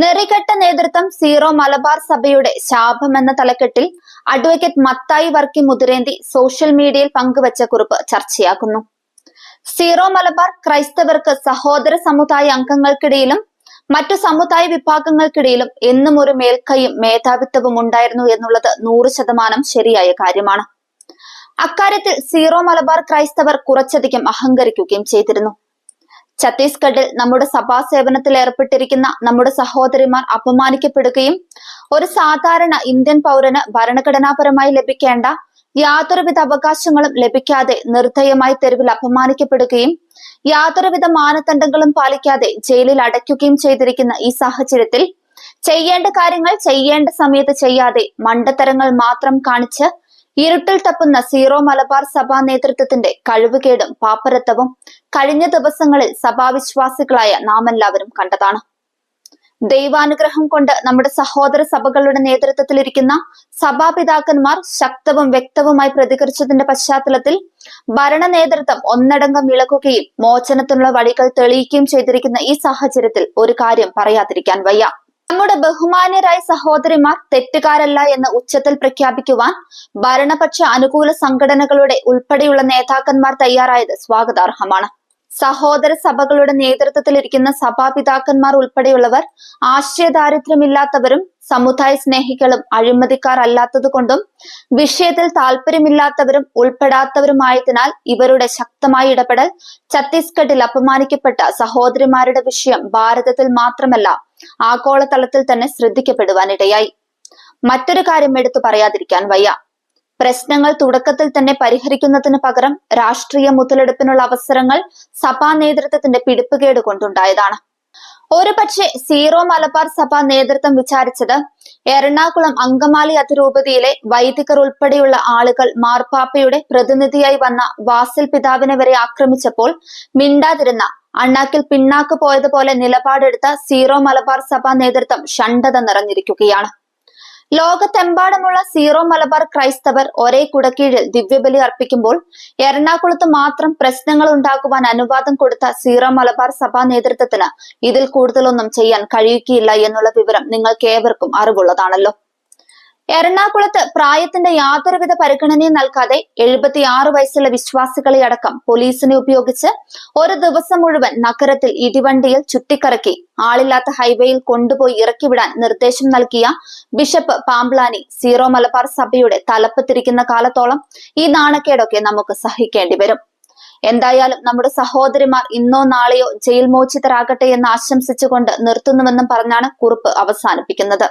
നെറികെട്ട നേതൃത്വം സീറോ മലബാർ സഭയുടെ ശാപം എന്ന തലക്കെട്ടിൽ അഡ്വക്കേറ്റ് മത്തായി വർക്കി മുതിരേന്തി സോഷ്യൽ മീഡിയയിൽ പങ്കുവച്ച കുറിപ്പ് ചർച്ചയാക്കുന്നു. സീറോ മലബാർ ക്രൈസ്തവർക്ക് സഹോദര സമുദായ അംഗങ്ങൾക്കിടയിലും മറ്റു സമുദായ വിഭാഗങ്ങൾക്കിടയിലും എന്നും ഒരു മേൽക്കൈയും മേധാവിത്വവും ഉണ്ടായിരുന്നു എന്നുള്ളത് നൂറ് ശതമാനം ശരിയായ കാര്യമാണ്. അക്കാര്യത്തിൽ സീറോ മലബാർ ക്രൈസ്തവർ കുറച്ചധികം അഹങ്കരിക്കുകയും ചെയ്തിരുന്നു. ഛത്തീസ്ഗഡിൽ നമ്മുടെ സഭാ സേവനത്തിൽ ഏർപ്പെട്ടിരിക്കുന്ന നമ്മുടെ സഹോദരിമാർ അപമാനിക്കപ്പെടുകയും ഒരു സാധാരണ ഇന്ത്യൻ പൗരന് ഭരണഘടനാപരമായി ലഭിക്കേണ്ട യാതൊരുവിധ അവകാശങ്ങളും ലഭിക്കാതെ നിർദ്ദയമായി തെരുവിൽ അപമാനിക്കപ്പെടുകയും യാതൊരുവിധ മാനദണ്ഡങ്ങളും പാലിക്കാതെ ജയിലിൽ അടയ്ക്കുകയും ചെയ്തിരിക്കുന്ന ഈ സാഹചര്യത്തിൽ ചെയ്യേണ്ട കാര്യങ്ങൾ ചെയ്യേണ്ട സമയത്ത് ചെയ്യാതെ മണ്ടത്തരങ്ങൾ മാത്രം കാണിച്ച് ഇരുട്ടിൽ തപ്പുന്ന സീറോ മലബാർ സഭാ നേതൃത്വത്തിന്റെ കഴിവുകേടും പാപ്പരത്വവും കഴിഞ്ഞ ദിവസങ്ങളിൽ സഭാവിശ്വാസികളായ നാം എല്ലാവരും കണ്ടതാണ്. ദൈവാനുഗ്രഹം കൊണ്ട് നമ്മുടെ സഹോദര സഭകളുടെ നേതൃത്വത്തിലിരിക്കുന്ന സഭാപിതാക്കന്മാർ ശക്തവും വ്യക്തവുമായി പ്രതികരിച്ചതിന്റെ പശ്ചാത്തലത്തിൽ ഭരണ നേതൃത്വം ഒന്നടങ്കം ഇളക്കുകയും മോചനത്തിനുള്ള വഴികൾ തെളിയിക്കുകയും ചെയ്തിരിക്കുന്ന ഈ സാഹചര്യത്തിൽ ഒരു കാര്യം പറയാതിരിക്കാൻ വയ്യ. നമ്മുടെ ബഹുമാന്യരായ സഹോദരിമാർ തെറ്റുകാരല്ല എന്ന് ഉച്ചത്തിൽ പ്രഖ്യാപിക്കുവാൻ ഭരണപക്ഷ അനുകൂല സംഘടനകളുടെ ഉൾപ്പെടെയുള്ള നേതാക്കന്മാർ തയ്യാറായത് സ്വാഗതാർഹമാണ്. സഹോദര സഭകളുടെ നേതൃത്വത്തിലിരിക്കുന്ന സഭാപിതാക്കന്മാർ ഉൾപ്പെടെയുള്ളവർ ആശയദാരിദ്ര്യമില്ലാത്തവരും സമുദായ സ്നേഹികളും അഴിമതിക്കാർ അല്ലാത്തതുകൊണ്ടും വിഷയത്തിൽ താല്പര്യമില്ലാത്തവരും ഉൾപ്പെടാത്തവരുമായതിനാൽ ഇവരുടെ ശക്തമായ ഇടപെടൽ ഛത്തീസ്ഗഡിൽ അപമാനിക്കപ്പെട്ട സഹോദരിമാരുടെ വിഷയം ഭാരതത്തിൽ മാത്രമല്ല ആഗോളതലത്തിൽ തന്നെ ശ്രദ്ധിക്കപ്പെടുവാനിടയായി മറ്റൊരു കാര്യം എടുത്തു പറയാതിരിക്കാൻ വയ്യ. പ്രശ്നങ്ങൾ തുടക്കത്തിൽ തന്നെ പരിഹരിക്കുന്നതിന് പകരം രാഷ്ട്രീയ മുതലെടുപ്പിനുള്ള അവസരങ്ങൾ സഭാ നേതൃത്വത്തിന്റെ പിടിപ്പുകേട് കൊണ്ടുണ്ടായതാണ്. ഒരുപക്ഷെ സീറോ മലബാർ സഭ നേതൃത്വം വിചാരിച്ചത് എറണാകുളം അങ്കമാലി അതിരൂപതയിലെ വൈദികർ ഉൾപ്പെടെയുള്ള ആളുകൾ മാർപ്പാപ്പയുടെ പ്രതിനിധിയായി വന്ന വാസിൽ പിതാവിനെ വരെ ആക്രമിച്ചപ്പോൾ മിണ്ടാതിരുന്ന അണ്ണാക്കിൽ പിന്നാക്ക് പോയതുപോലെ നിലപാടെടുത്ത സീറോ മലബാർ സഭ നേതൃത്വം ഷണ്ടത നിറഞ്ഞിരിക്കുകയാണ്. ലോകത്തെമ്പാടുമുള്ള സീറോ മലബാർ ക്രൈസ്തവർ ഒരേ കുടക്കീഴിൽ ദിവ്യബലി അർപ്പിക്കുമ്പോൾ എറണാകുളത്ത് മാത്രം പ്രശ്നങ്ങൾ ഉണ്ടാക്കുവാൻ അനുവാദം കൊടുത്ത സീറോ മലബാർ സഭാ നേതൃത്വത്തിന് ഇതിൽ കൂടുതലൊന്നും ചെയ്യാൻ കഴിയുകയില്ല എന്നുള്ള വിവരം നിങ്ങൾക്ക് ഏവർക്കും അറിവുള്ളതാണല്ലോ. എറണാകുളത്ത് പ്രായത്തിന്റെ യാതൊരുവിധ പരിഗണനയും നൽകാതെ എഴുപത്തിയാറ് വയസ്സുള്ള വിശ്വാസികളെ അടക്കം പോലീസിനെ ഉപയോഗിച്ച് ഒരു ദിവസം മുഴുവൻ നഗരത്തിൽ ഇടിവണ്ടിയിൽ ചുറ്റിക്കറക്കി ആളില്ലാത്ത ഹൈവേയിൽ കൊണ്ടുപോയി ഇറക്കിവിടാൻ നിർദ്ദേശം നൽകിയ ബിഷപ്പ് പാംബ്ലാനി സീറോ മലബാർ സഭയുടെ തലപ്പത്തിരിക്കുന്ന കാലത്തോളം ഈ നാണക്കേടൊക്കെ നമുക്ക് സഹിക്കേണ്ടി വരും. എന്തായാലും നമ്മുടെ സഹോദരിമാർ ഇന്നോ നാളെയോ ജയിൽ മോചിതരാകട്ടെ എന്ന് ആശംസിച്ചുകൊണ്ട് നിർത്തുന്നുവെന്നും പറഞ്ഞാണ് കുറിപ്പ് അവസാനിപ്പിക്കുന്നത്.